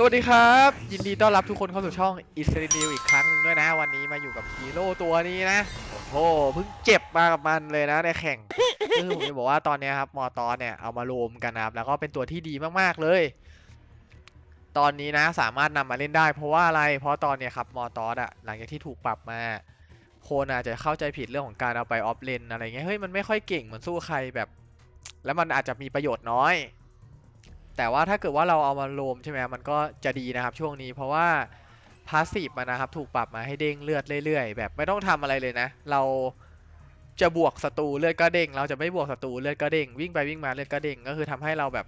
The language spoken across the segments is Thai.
สวัสดีครับ ยินดีต้อนรับทุกคนเข้าสู่ช่องอิสรินิวอีกครั้งหนึงด้วยนะ วันนี้มาอยู่กับฮีโร่ตัวนี้นะ โอ้โหเพิ่งเจ็บมากับมันเลยนะในแข่งคือผมจะบอกว่าตอนนี้ครับมอตอนเนี่ยเอามารวมกันนะครับ แล้วก็เป็นตัวที่ดีมากๆเลย ตอนนี้นะสามารถนำมาเล่นได้ เพราะว่าอะไรเพราะตอนเนี้ยครับมอตอนอะหลังจากที่ถูกปรับมาคนอาจจะเข้าใจผิดเรื่องของการเอาไปออฟเลนอะไรเงี้ยเฮ้ยมันไม่ค่อยเก่งเหมือนสู้ใครแบบ แล้วมันอาจจะมีประโยชน์น้อย แต่ว่าถ้าเกิดว่าเราเอามาโลมใช่ไหมมันก็จะดีนะครับช่วงนี้เพราะว่าพาสซีฟมันนะครับถูกปรับมาให้เด้งเลือดเรื่อยๆ แบบไม่ต้องทำอะไรเลยนะ เราจะบวกศัตรูเลือดก็เด้ง เราจะไม่บวกศัตรูเลือดก็เด้งวิ่งไปวิ่งมาเลือดก็เด้งก็คือทำให้เราแบบ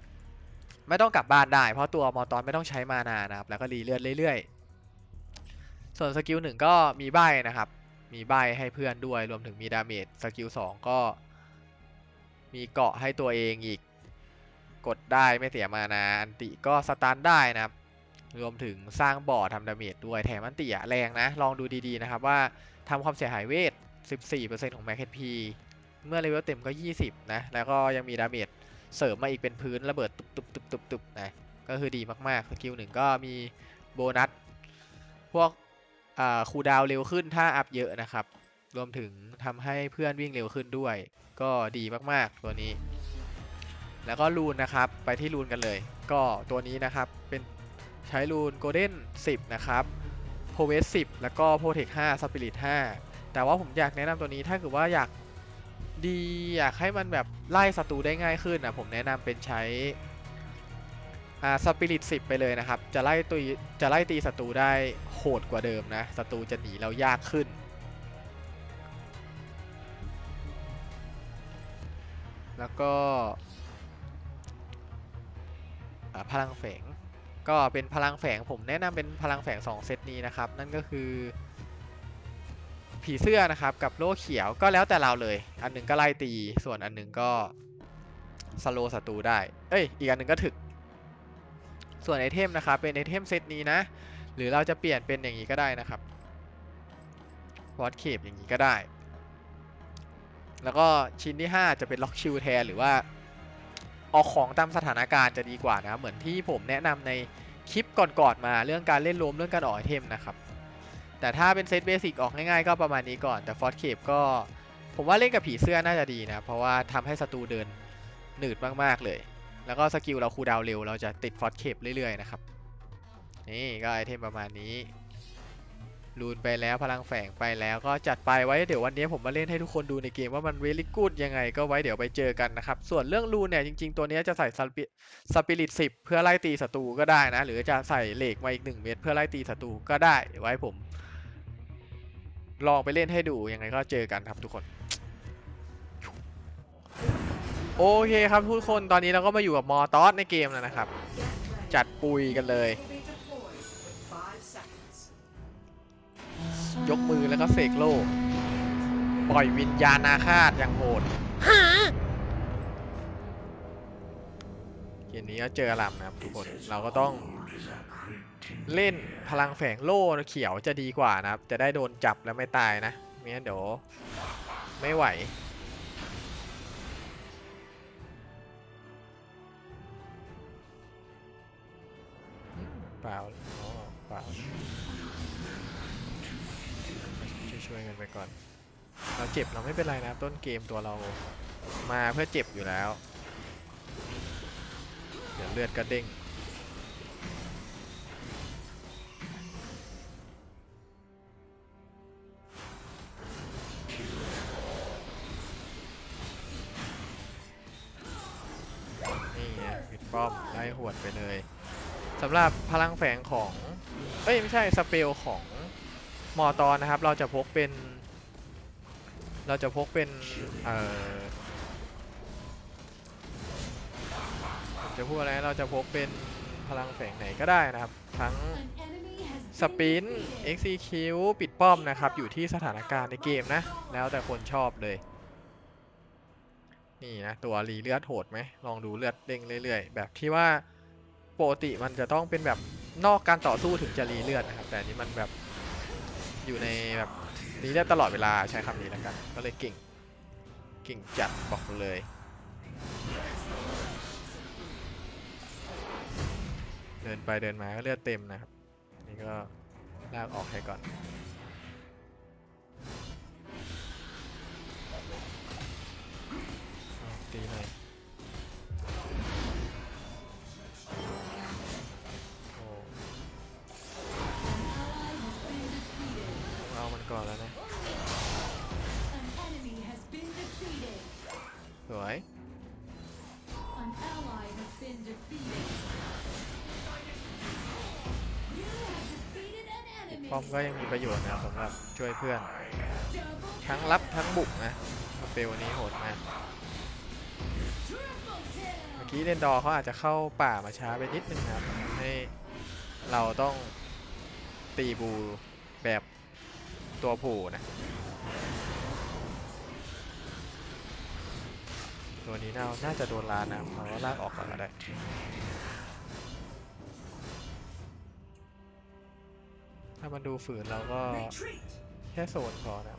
ไม่ต้องกลับบ้านได้ เพราะตัวมอตอนไม่ต้องใช้มานานะครับแล้วก็รีเลือดเรื่อยๆ ส่วนสกิลหนึ่งก็มีใบนะครับ มีใบให้เพื่อนด้วยรวมถึงมีดาเมจสกิลสองก็ มีเกาะให้ตัวเองอีก กดได้ไม่เสียมานาอันติก็สตาร์ทได้นะครับ รวมถึงสร้างบ่อทำดาเมจด้วยแถมอันติอะแรงนะ ลองดูดีๆนะครับว่าทำความเสียหายเวท 14%ของแม็กเพีเมื่อเลเวลเต็มก็ 20 นะ แล้วก็ยังมีดาเมจเสริมมาอีกเป็นพื้นระเบิดตุบๆๆๆนะ ก็คือดีมากๆ สกิลหนึ่งก็มีโบนัส พวกคูดาวเร็วขึ้นถ้าอัพเยอะนะครับ รวมถึงทำให้เพื่อนวิ่งเร็วขึ้นด้วย ก็ดีมากๆตัวนี้ แล้วก็รูนนะครับ ไปที่รูนกันเลย ก็ตัวนี้นะครับ เป็นใช้รูนโกลเด้น10 นะครับโพเวส10 แล้วก็โพเทค5สปิริต5แต่ว่าผมอยากแนะนำตัวนี้ถ้าเกิดว่าอยากดีอยากให้มันแบบไล่ศัตรูได้ง่ายขึ้นนะผมแนะนำเป็นใช้อ่าสปิริต10ไปเลยนะครับ จะไล่ตีจะไล่ตีศัตรูได้โหดกว่าเดิมนะศัตรูจะหนีเรายากขึ้น แล้วก็ พลังแฝง ก็เป็นพลังแฝงผมแนะนำเป็นพลังแฝง2เซตนี้นะครับ นั่นก็คือ ผีเสื้อนะครับกับโล่เขียวก็แล้วแต่เราเลย อันหนึงก็ไล่ตี ส่วนอันหนึงก็สโลศัตรูได้ เอ้ย อีกอันหนึงก็ถึก ส่วนไอเทมนะครับเป็นไอเทมเซตนี้นะ หรือเราจะเปลี่ยนเป็นอย่างนี้ก็ได้นะครับวอตเคปอย่างนี้ก็ได้ แล้วก็ชิ้นที่ 5 จะเป็นล็อกชิลแทนหรือว่า ออกของตามสถานการณ์จะดีกว่านะเหมือนที่ผมแนะนำในคลิปก่อนๆมาเรื่องการเล่นรวมเรื่องการออกไอเทมนะครับแต่ถ้าเป็นเซตเบสิกออกง่ายๆก็ประมาณนี้ก่อนแต่ฟอร์ c เคปก็ผมว่าเล่นกับผีเสื้อน่าจะดีนะ เพราะว่าทำให้ศัตรูเดินหนืดมากๆเลย แล้วก็สกิลเราคูดาวเร็ว เราจะติดฟอร์ c เคปเรื่อยๆนะครับ นี่ก็ไอเทมประมาณนี้ รูนไปแล้วพลังแฝงไปแล้วก็จัดไปไว้เดี๋ยววันนี้ผมมาเล่นให้ทุกคนดูในเกมว่ามันเวลิกูดยังไงก็ไว้เดี๋ยวไปเจอกันนะครับ ส่วนเรื่องรูนเนี่ยจริง ๆ ตัวนี้จะใส่สปิสปิริตสิเพื่อไล่ตีศัตรูก็ได้นะ หรือจะใส่เหล็กมาอีก1เม็ดเพื่อไล่ตีศัตรูก็ได้ไว้ผม ลองไปเล่นให้ดูยังไงก็เจอกันครับทุกคนโอเคครับทุกคนตอนนี้เราก็มาอยู่กับมอตอสในเกมแล้วนะครับ จัดปุยกันเลย ยกมือแล้วก็เสกโล่ ปล่อยวิญญาณอาฆาตอย่างโหดเกมนี้ก็เจออลัมนะครับทุกคน เราก็ต้องเล่นพลังแฝงโล่เขียวจะดีกว่านะครับ จะได้โดนจับแล้วไม่ตายนะไม่งั้นเดี๋ยวไม่ไหวเปล่าอ๋อเปล่า ช่วยกันไปก่อน เราเจ็บเราไม่เป็นไรนะต้นเกมตัวเรามาเพื่อเจ็บอยู่แล้ว เดี๋ยวเลือดกระเด้งนี่ไงปิดป้อมไล่หวดไปเลยสำหรับพลังแฝงของ เอ้ย ไม่ใช่ สเปลของ มอตอนนะครับ เราจะพกเป็น เราจะพกเป็นเอ่อจะพูดอะไรเราจะพกเป็นพลังแฝงไหนก็ได้นะครับ ทั้งสปิน execute ปิดป้อมนะครับ อยู่ที่สถานการณ์ในเกมนะ แล้วแต่คนชอบเลย นี่นะ ตัวรีเลือดโหดไหม ลองดูเลือดเด้งเรื่อยๆ แบบที่ว่าปกติมันจะต้องเป็นแบบนอกการต่อสู้ถึงจะรีเลือดนะครับ แต่นี้มันแบบ อยู่ในแบบนี้ได้ตลอดเวลาใช้คำนี้แล้วกัน ก็เลยเก่ง เก่งจัดบอกเลยเดินไปเดินมาก็เลือดเต็มนะครับ นี่ก็ลากออกให้ก่อน ตีหน่อย ป้อมก็ยังมีประโยชน์นะสำหรับช่วยเพื่อน ทั้งรับทั้งบุกนะเปลวนี้โหดมากเมื่อกี้เดนดอร์เขาอาจจะเข้าป่ามาช้าไปนิดนึงนะครับให้เราต้องตีบูแบบตัวผูนะตัวนี้น่าน่าจะโดนลานนะเราก็ลากออกก่อนก็ได้ ถ้ามันดูฝืนเราก็แค่โซนพอนะ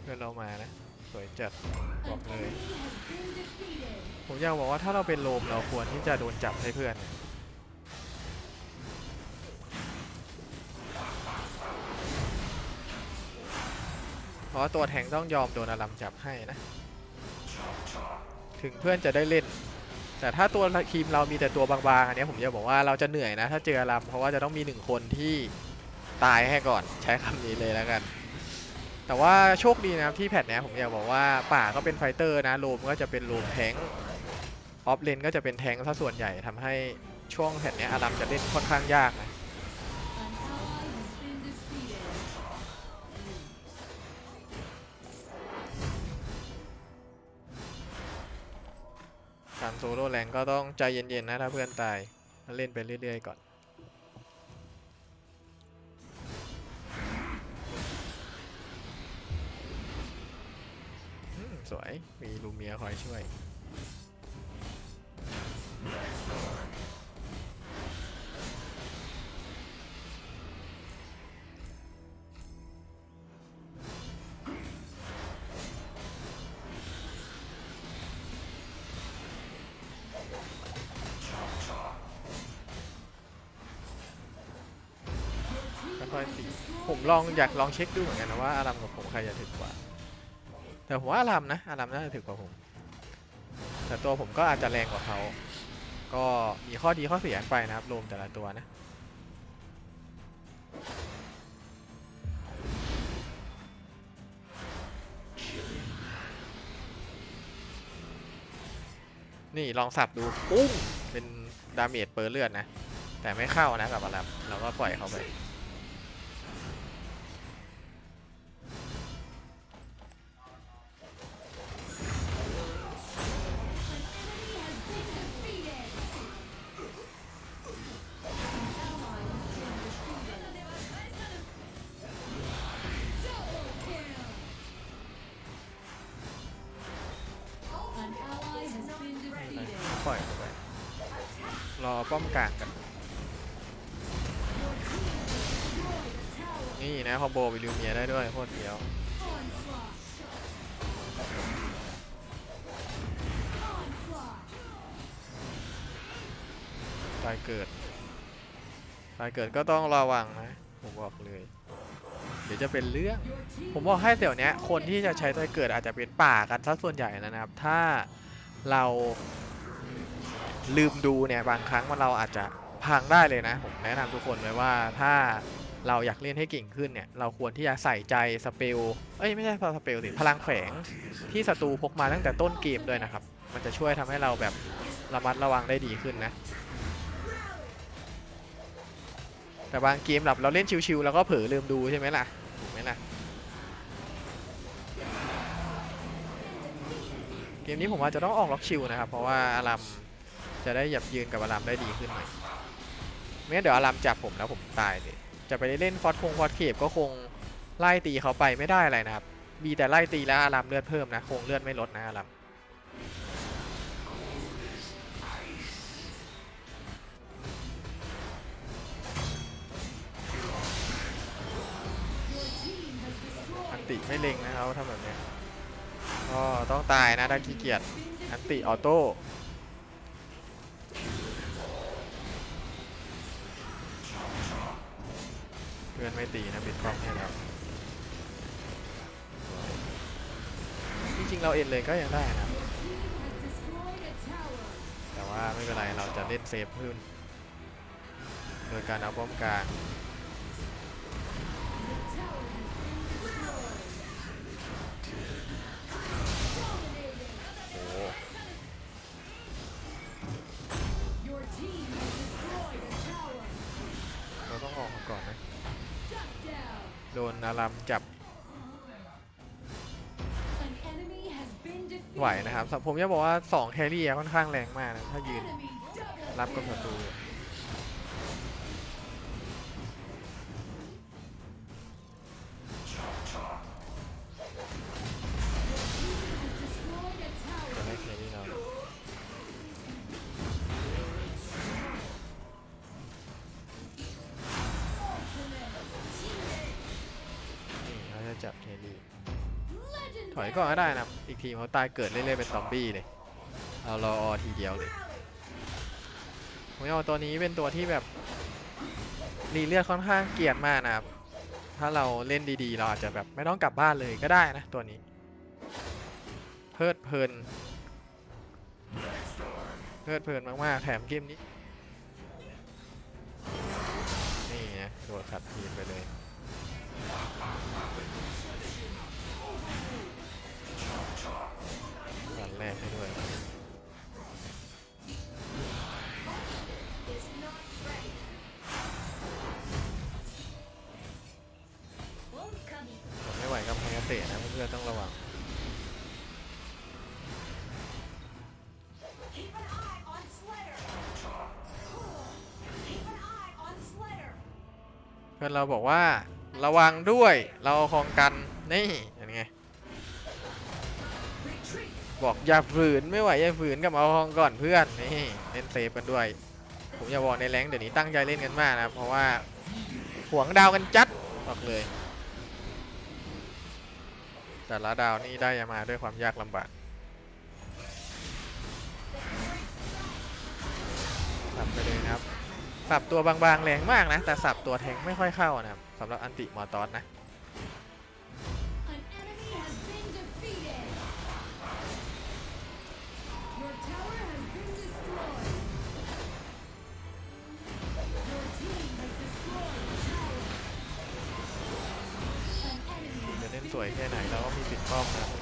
เพื่อนเรามานะ สวยจัดบอกเลย ผมอยากบอกว่าถ้าเราเป็นโลมเราควรที่จะโดนจับให้เพื่อน เพราะตัวแทงต้องยอมโดนอารัมจับให้นะ ถึงเพื่อนจะได้เล่น แต่ถ้าตัวทีมเรามีแต่ตัวบางๆอันนี้ยผมจะบอกว่าเราจะเหนื่อยนะ ถ้าเจออารัมเพราะว่าจะต้องมีหนึ่งคนที่ตายให้ก่อนใช้คำนี้เลยแล้วกัน แต่ว่าโชคดีนะครับที่แพทเนี้ยผมอยากบอกว่าป่าก็เป็นไฟเตอร์นะโลมก็จะเป็นโลมแทงออฟเลนก็จะเป็นแทงซะส่วนใหญ่ทำให้ช่วงแพทเนี้ยอารัมจะเล่นค่อนข้างยากนะ การโซโล่แรงก็ต้องใจเย็นๆนะถ้าเพื่อนตายเล่นไปเรื่อยๆก่อนสวย มีลูเมียคอยช่วย ค่อยๆตีผมลองอยากลองเช็คดูเหมือนกันนะว่าอารัมกับผมใครจะถึกกว่า แต่ผมว่าอารัมนะอารัมน่าจะถึกกว่าผม แต่ตัวผมก็อาจจะแรงกว่าเขา ก็มีข้อดีข้อเสียไปนะครับรวมแต่ละตัวนะนี่ลองสับดูปุ้งเป็นดาเมจเปอร์เลือดนะ แต่ไม่เข้านะกับอารัมเราก็ปล่อยเขาไป ปล่อยไปรอป้อมกลางกัน นี่นะคอมโบวิลูเมียได้ด้วยโคตรเดียวตายเกิดตายเกิดก็ต้องระวังนะ ผมบอกเลย เดี๋ยวจะเป็นเรื่อง ผมบอกให้เดี๋ยวนี้คนที่จะใช้ตายเกิดอาจจะเป็นป่ากันซะส่วนใหญ่นะครับ ถ้าเรา ลืมดูเนี่ยบางครั้งมันเราอาจจะพังได้เลยนะ ผมแนะนำทุกคนไว้ว่าถ้าเราอยากเล่นให้เก่งขึ้นเนี่ย เราควรที่จะใส่ใจสเปล เอ้ยไม่ใช่สเปลสิ พลังแฝงที่ศัตรูพกมาตั้งแต่ต้นเกมด้วยนะครับ มันจะช่วยทำให้เราแบบระมัดระวังได้ดีขึ้นนะ แต่บางเกมแบบเราเล่นชิวๆแล้วก็เผลอลืมดูใช่ไหมล่ะ ถูกไหมล่ะ เกมนี้ผมอาจจะต้องออกล็อกชิวนะครับ เพราะว่าอารัม จะได้หยับยืนกับอารามได้ดีขึ้นหน่อยไม่งั้นเดี๋ยวอารามจับผมแล้วผมตายเลยจะไปเล่นฟอสคงฟอสเคปก็คงไล่ตีเขาไปไม่ได้อะไรนะครับมีแต่ไล่ตีแล้วอารามเลือดเพิ่มนะ คงเลือดไม่ลดนะอารามอันติไม่เล็งนะครับทำแบบนี้ก็ต้องตายนะถ้าขี้เกียจอันติออโต้ ตีนะปิดกล้องให้แล้วจริงๆเราเอ็นเลยก็ยังได้นะ Has destroyed a tower. แต่ว่าไม่เป็นไรเราจะเล่นเซฟขึ้น โดยการเอาป้อมกลาง The tower has been destroyed. โอ้โห Your team has destroyed a tower. เราต้องออกมาก่อนนะ Shut down. โดนอารามจับ ไหวนะครับ ผมจะบอกว่า 2 แครี่ค่อนข้างแรงมากนะ ถ้ายืนรับกับศัตรู ก่อนก็ได้นะ อีกทีเขาตายเกิดเรื่อยๆเป็นซอมบี้เลยเอารอทีเดียวเลยผมเอาตัวนี้เป็นตัวที่แบบรีเลือดค่อนข้างเกลียดมากนะครับ ถ้าเราเล่นดีๆ เราอาจจะแบบไม่ต้องกลับบ้านเลยก็ได้นะตัวนี้ เพลิดเพลิน เพลิดเพลินมากๆ แถมเกมนี้ นี่นะโดดขัดทีมไปเลย ต้องระวังเพื่อนเราบอกว่าระวังด้วยเราเอาของกันนี่เห็นไงบอกอย่าฝืนไม่ไหวอย่าฝืนกับเอาของก่อนเพื่อนนี่เล่นเซฟกันด้วย ผมอย่าบอกในแรงเดี๋ยวนี้ตั้งใจเล่นกันมากนะเพราะว่าหวงดาวกันจัดบอกเลย แต่ละดาวนี่ได้มาด้วยความยากลำบากสับไปเลยนะครับ สับตัวบางๆแรงมากนะ แต่สับตัวแทงไม่ค่อยเข้านะครับสำหรับอันติมอร์ตอสนะ วยแค่ไหนเราก็มีปิดป้อมนะ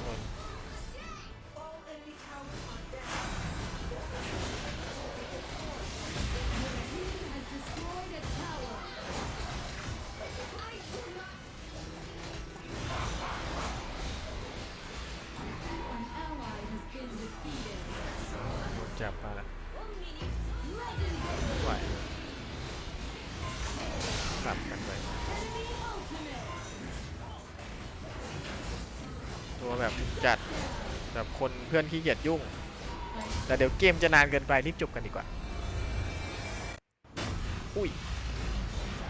คนเพื่อนขี้เกียจยุ่ง แต่เดี๋ยวเกมจะนานเกินไปรีบจบกันดีกว่า อุ้ย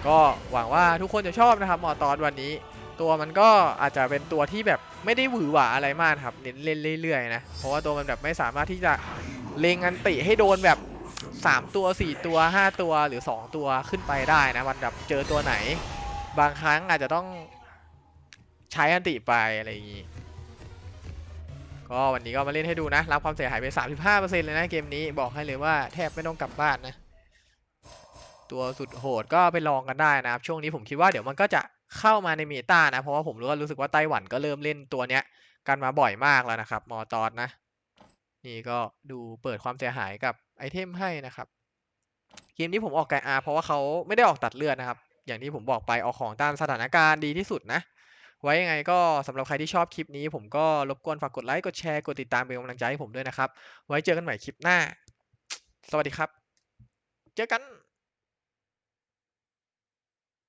ก็หวังว่าทุกคนจะชอบนะครับหมอตอนวันนี้ ตัวมันก็อาจจะเป็นตัวที่แบบไม่ได้หวือหวาอะไรมากครับ เน้นเล่นเรื่อยๆนะ เพราะว่าตัวมันแบบไม่สามารถที่จะเล็งอันติให้โดนแบบ 3 ตัว 4 ตัว 5 ตัวหรือ 2 ตัวขึ้นไปได้นะมันแบบเจอตัวไหน บางครั้งอาจจะต้องใช้อันติไปอะไรอย่างนี้ ก็วันนี้ก็มาเล่นให้ดูนะ รับความเสียหายไป 35%เลยนะเกมนี้บอกให้เลยว่าแทบไม่ต้องกลับบ้านนะ ตัวสุดโหดก็ไปลองกันได้นะครับ ช่วงนี้ผมคิดว่าเดี๋ยวมันก็จะเข้ามาในเมตานะ เพราะว่าผมรู้ว่ารู้สึกว่าไต้หวันก็เริ่มเล่นตัวเนี้ย กันมาบ่อยมากแล้วนะครับ มอตอนนะ นี่ก็ดูเปิดความเสียหายกับไอเทมให้นะครับ เกมนี้ผมออกไกอาเพราะว่าเขาไม่ได้ออกตัดเลือดนะครับ อย่างที่ผมบอกไปออกของตามสถานการณ์ดีที่สุดนะ ไว้ยังไงก็สำหรับใครที่ชอบคลิปนี้ ผมก็รบกวนฝากกดไลค์กดแชร์กดติดตามเป็นกำลังใจให้ผมด้วยนะครับ ไว้เจอกันใหม่คลิปหน้า สวัสดีครับ เจอกัน